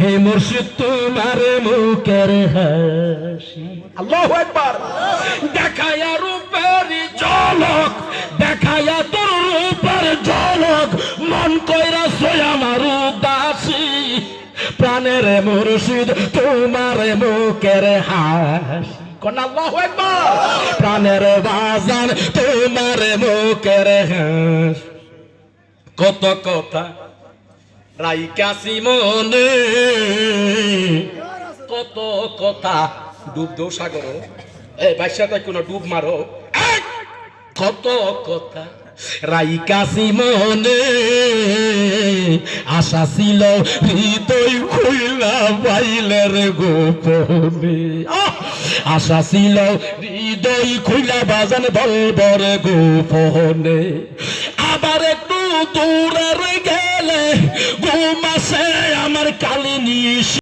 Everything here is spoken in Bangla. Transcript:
হে মুর্শিদ তোমার মুখের হাসি। আল্লাহ একবার দেখায়া রূপের ঝলক দেখায়া তোর রূপের ঝলক। মন কইরা সোয়া মারু দাসী প্রাণের মুর্শিদ তোমার মুখের হাসি। প্রাণের বাজান তোমার মুখের হাস। কত কথা রাইকাছি মনে কত কথা ডুব দৌ সাগর। এই বাইশাতে কোনো ডুব মারো! কত কথা রাইকাছি মনে আশা ছিল হৃদয় খুইলা পাইলের গোপনে! আশা ছিল হৃদয় খুইলা বাজান বলবর গোপনে। আবার একটু দূরে গেলে ঘুমাসে আমার কালিনী